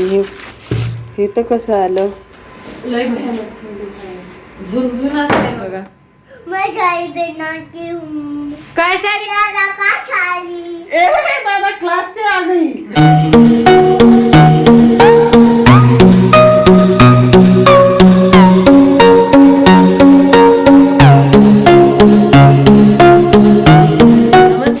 हे हे तर कसं आलं? लय भयानक आहे. बघा. काय साडी ए दादा क्लास से आ गई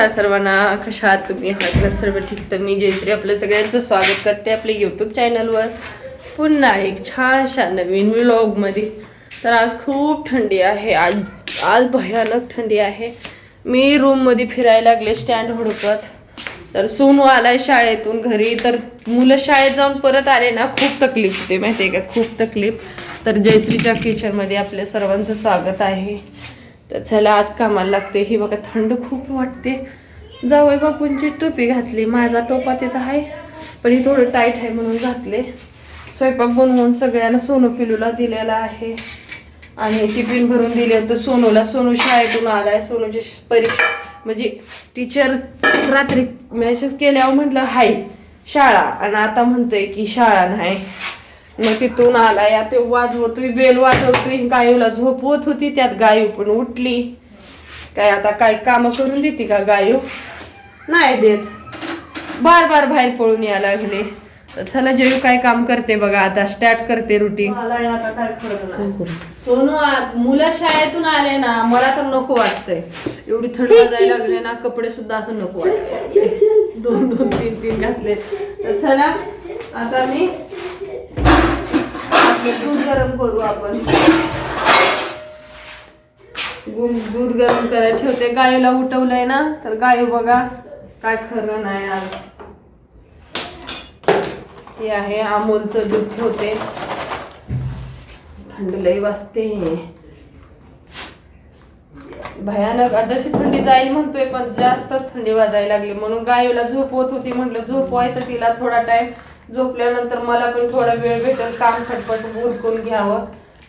नमस्कार सर्वांना. कशा आहात तुम्ही? आहात ना सर्व ठीक? तर मी जयश्री आपलं सगळ्यांचं स्वागत करते आपल्या यूट्यूब चॅनलवर पुन्हा एक छानशा नवीन व्लॉगमध्ये तर आज खूप थंडी आहे. आज आज भयानक थंडी आहे. मी रूममध्ये फिरायला लागले स्टँड हुडकत. तर सोनू आलाय शाळेतून घरी. तर मुलं शाळेत जाऊन परत आले ना खूप तकलीफ होते. माहिती आहे का? खूप तकलीफ. तर जयश्रीच्या किचनमध्ये आपल्या सर्वांचं स्वागत आहे. तर चला आज कामाला लागते. ही बघा थंड खूप वाटते. जावई बापूंची टोपी घातली. माझा टोपा तिथं आहे. पण ही थोडं टाईट आहे म्हणून घातले. स्वयंपाक बनवून सगळ्यांना सोनू पिलूला दिलेला आहे. आणि टिफिन भरून दिले तर सोनूला. सोनू शाळेतून आला आहे सोनूची परीक्षा म्हणजे टीचर रात्री मेसेज केल्यावर म्हटलं हाय शाळा. आणि आता म्हणतोय की शाळा नाही. मग तिथून आलाय. आता वाजवतोय बेल वाजवतोय गायूला झोपवत होती त्यात गायू पण उठली. काय आता काय काम करून देते का गायू? नाही देत. बार बार बाहेर पळून यायला लागले. तर चला जेव काय काम करते बघा आता स्टार्ट करते रुटीन आता काय. सोनू मुलं शाळेतून आले ना मला तर नको वाटतंय. एवढी थंड वाजायला लागले ना कपडे सुद्धा असं नको वाटत दोन दोन तीन तीन घातले. तर चला आता मी आपलं दूध गरम करू आपण. दूध गरम करायला ठेवते. गायला उठवलंय ना तर गाय बघा काय खरं नाही आज. हे आहे अमोलचं दूध ठेवते. थंड लई वाजते. भयानक. जशी थंडी जाईल म्हणतोय पण जास्त थंडी वाजायला लागली. म्हणून गायला झोपवत होती. म्हटलं झोपवायचं तिला थोडा टाइम झोपल्यानंतर मला पण थोडा वेळ भेटेल काम खटपट उरकून घ्यावं.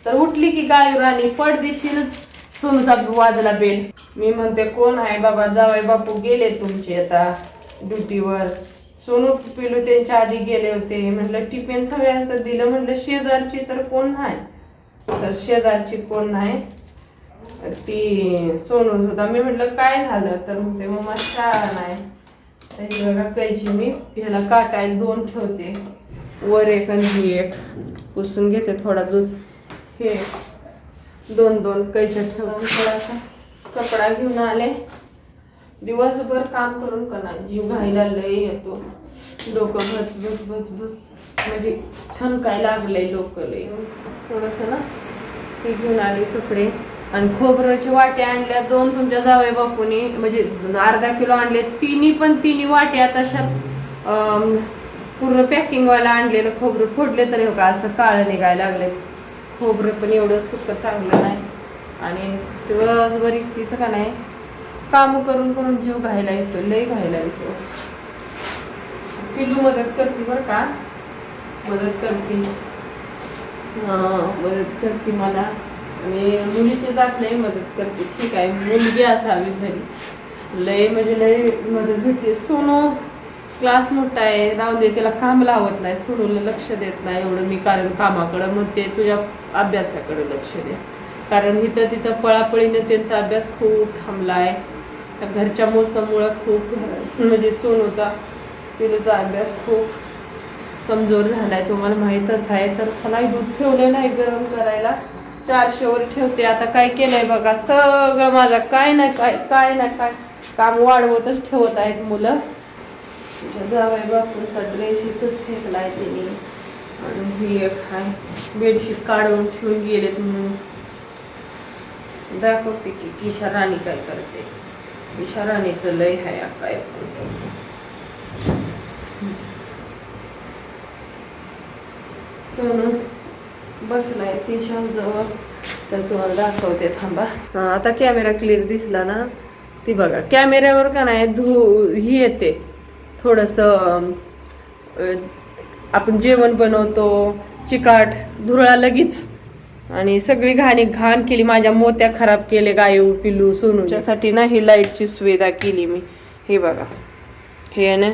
तर उठली की गाय राणी पडदिशीनच सोनूचा वाजला बेल. मी म्हणते कोण आहे बाबा? जावाई बापू गेले तुमचे आता ड्युटीवर. सोनू पिलू त्यांच्या आधी गेले होते. म्हटलं टिफिन सगळ्यांचं दिलं. म्हटलं शेजारची तर कोण नाही? तर शेजारची कोण नाही? ती सोनू होता. मी म्हटलं काय झालं? तर म्हणते मग शाळा नाही. असं बघा कैची मी. ह्याला काटायला दोन ठेवते. वर एक आणि ही एक. पुसून घेते थोडा दूध. हे दोन दोन कैच्या ठेवून. थोडासा कपडा घेऊन आले. दिवसभर काम करून का नाही? जीव घायला लय येतो. डोकं बस बस बस बस म्हणजे ठणकाय लागलंय डोकं लय. थोडंसं ना ते घेऊन आले कपडे. आणि खोबऱ्याची वाटे आणल्या दोन तुमच्या जावई बापूनी म्हणजे अर्धा किलो आणले तिन्ही पण तिन्ही वाट्या तशाच पूर्ण पॅकिंगवाला आणलेलं खोबरं फोडले तरी हो का असं काळं निघायला लागले खोबरं पण एवढं सुकं चांगलं नाही. आणि दिवसभर एकटीचं का नाही कामं करून करून जीव घायला येतो लय घायला येतो. पिलू मदत करते बरं का? मदत करते. हां मदत करते मला. आणि मुलीची जात नाही मदत करते. ठीक आहे मुलगी असावी घरी. लय म्हणजे लय मदत भेटते. सोनू क्लास मोठा आहे. राहू दे त्याला काम लावत नाही. सोनूला लक्ष देत नाही एवढं मी कारण कामाकडं मग ते तुझ्या अभ्यासाकडे लक्ष दे. कारण इथं तिथं पळापळीने त्यांचा अभ्यास खूप थांबला आहे घरच्या मोसममुळं खूप म्हणजे सोनूचा पिलूचा अभ्यास खूप कमजोर झाला आहे तुम्हाला माहीतच आहे. तर सलाई दूध ठेवलेलं आहे गरम करायला. चारशेवर ठेवते. आता काय केलंय बघा सगळं माझा काय नाही काय काय नाही काय काम वाढवतच ठेवत आहेत मुलं. तुझ्या जावाई बापूंचा ड्रेस इथंच फेकलाय त्यांनी आणि ही एक आहे बेडशीट काढून ठेवून गेलेत म्हणून. दाखवते की किशा राणी काय करते. किशा राणीचं लय आहे काय पण तसं सोनू बसलाय तिच्याजवळ तर तुम्हाला दाखवते थांबा. आता कॅमेरा क्लिअर दिसला ना? ती बघा कॅमेऱ्यावर का नाही धू ही येते. थोडंसं आपण जेवण बनवतो चिकाट धुरळा लगेच. आणि सगळी घाणी घाण केली माझ्या मोत्या खराब केले गायू पिलू सोनूच्यासाठी ना ही लाईटची सुविधा केली मी. हे बघा. हे ना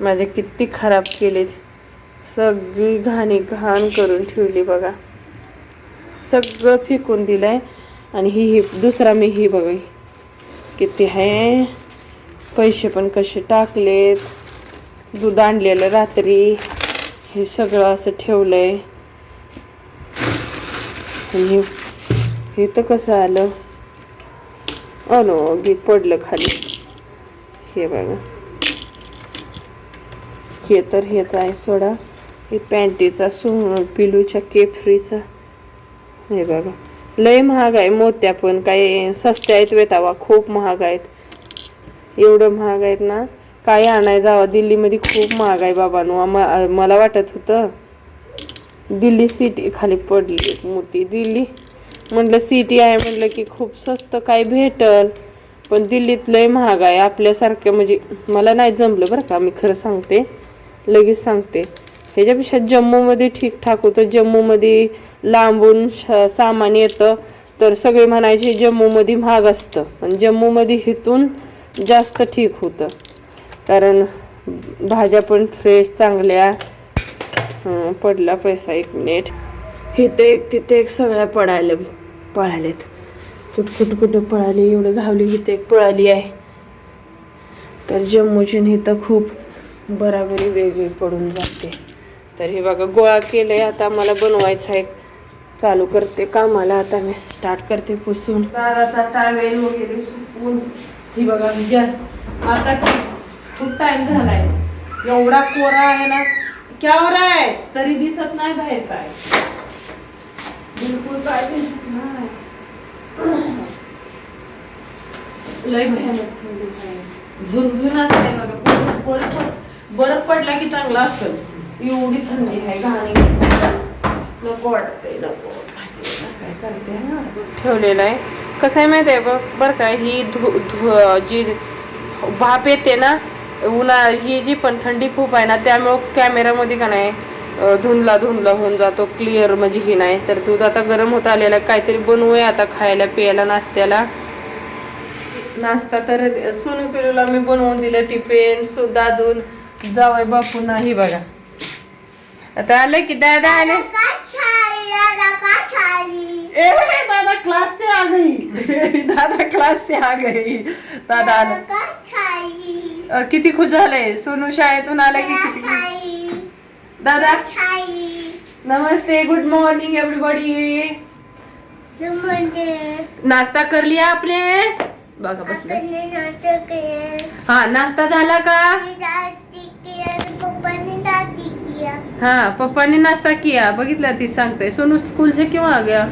माझे किती खराब केले सगळी घाणी घाण करून ठेवली बघा. सगळं फेकून दिलंय. आणि ही ही दुसरा मी ही बघा. किती आहे? पैसे पण कसे टाकलेत. दूध आणलेलं रात्री. हे सगळं असं ठेवलंय. आणि हे- तर कसं आलं? अनो गीत पडलं खाली. हे बघा. हे तर हेच आहे सोडा. हे पॅन्टीचा सो पिलूच्या केफ्रीचा. हे बघा. लय महाग आहे मोत्या पण. काही सस्त्या आहेत वेतावा खूप महाग आहेत. एवढं महाग आहेत ना. काय आणाय जावा. दिल्लीमध्ये खूप महाग आहे बाबांनो. मला वाटत होतं दिल्ली सिटी खाली पडली मोती. दिल्ली म्हटलं सिटी आहे म्हटलं की खूप स्वस्त काय भेटल. पण दिल्लीत लय महाग आहे. आपल्यासारखं म्हणजे मला नाही जमलं बरं का. मी खरं सांगते. लगेच सांगते. ह्याच्यापेक्षा जम्मूमध्ये ठीकठाक होतं जम्मूमध्ये लांबून श- सामान येतं तर सगळे म्हणायचे जम्मूमध्ये महाग असतं. पण जम्मूमध्ये हिथून जास्त ठीक होतं. कारण भाज्या पण फ्रेश चांगल्या पडला पैसा एक मिनिट इथं एक तिथे एक सगळ्या पडायला पळालेत. कुठ कुठं कुठं पळाली एवढं घावली इथे एक पळाली आहे. तर जम्मूची आणि इथं खूप बराबरी वेगळी पडून जाते. तर हे बघा गोळा केलं आहे आता मला बनवायचं आहे. चालू करते कामाला. आता मी स्टार्ट करते पुसून. दादाचा टावेल वगैरे सुकून. ही बघा आता खूप- खूप टाइम झालाय. एवढा कोरा आहे ना क्यावर हो आहे तरी दिसत नाही बाहेर काय. बिलकुल काय दिसत नाही. लय भयानक झुनझुनात आहे. बघा. बरफ- बर्फ पडला की चांगला असेल. एवढी थंडी आहे घाणी नको वाटतंय नको. काय करते हा? ठेवलेलं आहे. कसं आहे माहिती आहे बघ बरं का ही धु धु जी भाप येते ना उन्हा ही जी पण थंडी खूप आहे ना त्यामुळं कॅमेरामध्ये का नाही धुंदला धुंदला होऊन जातो क्लिअर म्हणजे ही नाही. तर दूध आता गरम होत आलेलं आहे काहीतरी बनवूया आता खायला प्यायला नाश्त्याला. नाश्ता तर सोनू पिलूला मी बनवून दिलं टिफिन सुद्धा दून जावय बापू नाही बघा. आता आलं की दादा आले? ए दादा क्लास से आ गई. दादा क्लास से आ गई. दादा आलं. किती खुश झालंय सोनू शाळेतून आला की किती दादा? नमस्ते गुड मॉर्निंग एवरीबॉडी नाश्ता कर लिया आपने बघा बसले. हा नाश्ता झाला का? हाँ पप्पा ने नाश्ता किया. बघितला ती सांगते. सोनू स्कूल से क्यों आ गया?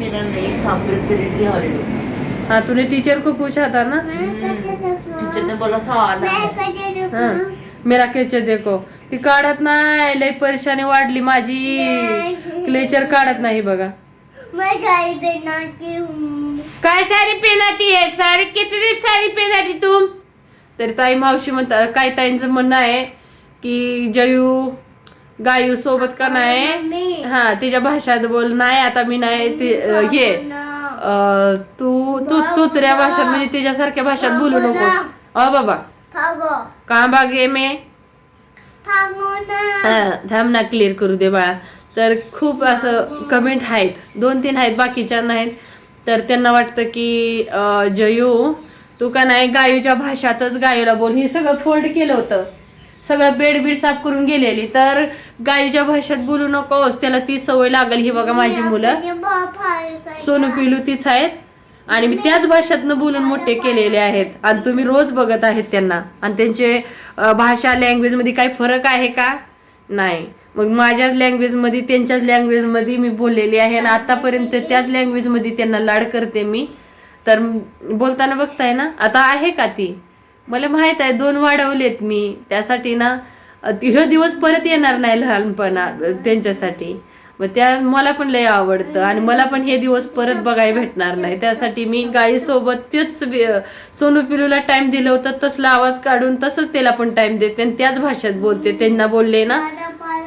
मेरा नहीं था प्रिपरेटरी हॉलीडे था। हाँ तूने टीचर को पूछा था ना? टीचर ने बोला था आना है। मेरा केचर देखो? ती काढत नाही लय परेशानी वाढली माझी. क्लेचर काढत नाही बघा. काय साडी पेनाती है? साडी किती साडी पेनाती तुम? तर ताई मावशी म्हणतात काय ताईंचं म्हणणं आहे? की जयू गायू सोबत का नाही? हा तिच्या भाषात बोल. नाही आता मी नाही हे तू तू चुचऱ्या भाषात म्हणजे तिच्यासारख्या भाषात बोलू नको. अ बाबा. का बागे मे? हा, थांब ना क्लिअर करू दे बाळा. तर खूप असं कमेंट आहेत. दोन तीन आहेत बाकीच्या नाहीत. तर त्यांना वाटतं की जयू तू का नाही गायूच्या भाषातच गायूला बोल. हे सगळं फोल्ड केलं होतं. सगळं बेड बीड साफ करून गेलेली. तर गायूच्या भाषेत बोलू नकोस त्याला ती सवय लागल ही बघा माझी मुलं. सोनू पिलू तीच आहेत. आणि मी त्याच भाषेतनं बोलून मोठे केलेले आहेत. आणि तुम्ही रोज बघत आहेत त्यांना. आणि त्यांचे भाषा लँग्वेजमध्ये काही फरक आहे का? नाही. मग माझ्याच लँग्वेजमध्ये त्यांच्याच लँग्वेजमध्ये मी बोललेली आहे आणि आतापर्यंत त्याच लँग्वेजमध्ये त्यांना लाड करते मी. तर बोलताना बघताय ना? आता आहे का ती? मला माहीत आहे दोन वाढवलेत मी. त्यासाठी ना अं, दिवस परत येणार नाही लहानपणा त्यांच्यासाठी. मग त्या मला पण लय आवडतं. आणि मला पण हे दिवस परत बघायला भेटणार नाही. त्यासाठी मी गाईसोबत तेच सोनू पिलूला टाईम दिलं होतं तसला आवाज काढून तसंच त्याला पण टाईम देते. आणि त्याच भाषेत बोलते. त्यांना बोलले ना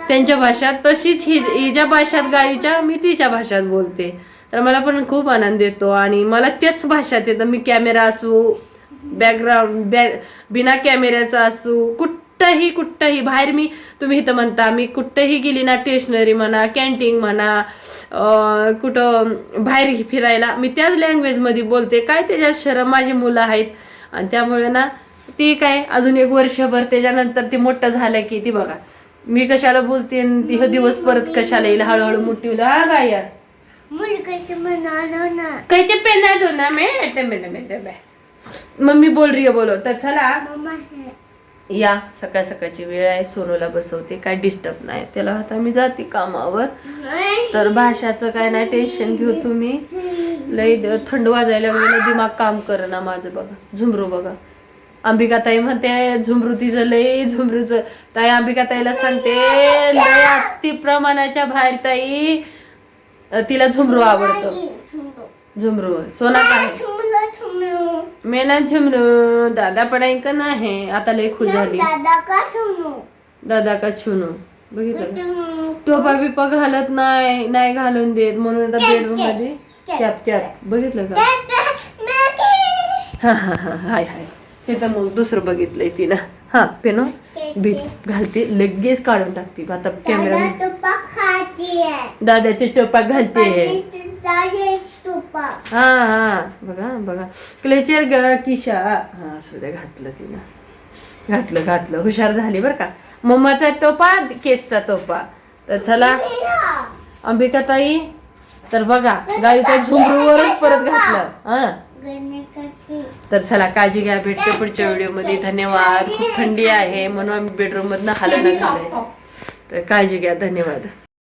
त्यांच्या भाषात तशीच ही हिच्या भाषात गाईच्या मी तिच्या भाषात बोलते. तर मला पण खूप आनंद येतो. आणि मला तेच भाषात येतं. मी कॅमेरा असू बॅकग्राऊंड बॅक बिना कॅमेऱ्याचा असू कुठ कुठंही कुठंही. बाहेर मी तुम्ही इथं म्हणता मी कुठंही गेली ना स्टेशनरी म्हणा कॅन्टीन म्हणा कुठं बाहेर फिरायला मी त्याच लँग्वेजमध्ये बोलते. काय त्याच्यात शरम माझी मुलं आहेत? आणि त्यामुळे ना ती काय अजून एक वर्षभर त्याच्यानंतर ती मोठं झालं की ती बघा. मी कशाला बोलते हे दिवस परत कशाला येईल? हळूहळू मोठी होईल. हा यार कैचे पेना दो ना मैं? ते मैंने मैं ते मैं मम्मी बोल रही है बोलो तर चला. या सकाळ सकाळची वेळ आहे. सोनूला बसवते. काय डिस्टर्ब नाही. त्याला आता मी जाते कामावर. तर भाषाचं काय नाही टेन्शन घेऊ तुम्ही. लई थंड वाजायला लागलेलं दिमाग काम ना माझं बघा. झुमरू बघा. अंबिका ताई म्हणते झुमरू तिचं लई झुमरूचं. ताई अंबिका ताईला सांगते लय अति प्रमाणाच्या बाहेर ताई. तिला झुमरू आवडतं. झुमरू. सोना काय मी ना झुमरू दादा पण ऐक नाही. आता लई खुश झाली. दादा का छुनू बघितलं का? टोपा बिपा घालत नाही नाही घालून देत. म्हणून आता बेडरूममध्ये कॅप कॅप बघितलं का? हा हा हा हाय हाय. हे तर मग दुसरं बघितलंय तिनं. हा पेनो भीत घालते लगेच काढून टाकते. आता कॅमेरा दादाचे टोपा घालते. हा हा बघा बघा. क्लेचर ग किशा. हा सुद्धा घातलं तिनं. घातलं घातलं. हुशार झाली बरं का. मम्माचा तोपा केसचा तोपा. तर चला. अंबिका ताई तर बघा गाडीच्या झुमरूवरच परत घातलं. हा. तर चला काळजी घ्या भेटते पुढच्या व्हिडिओमध्ये. धन्यवाद. खूप थंडी आहे म्हणून आम्ही बेडरूम मधनं हालणं झालंय. तर काळजी घ्या धन्यवाद.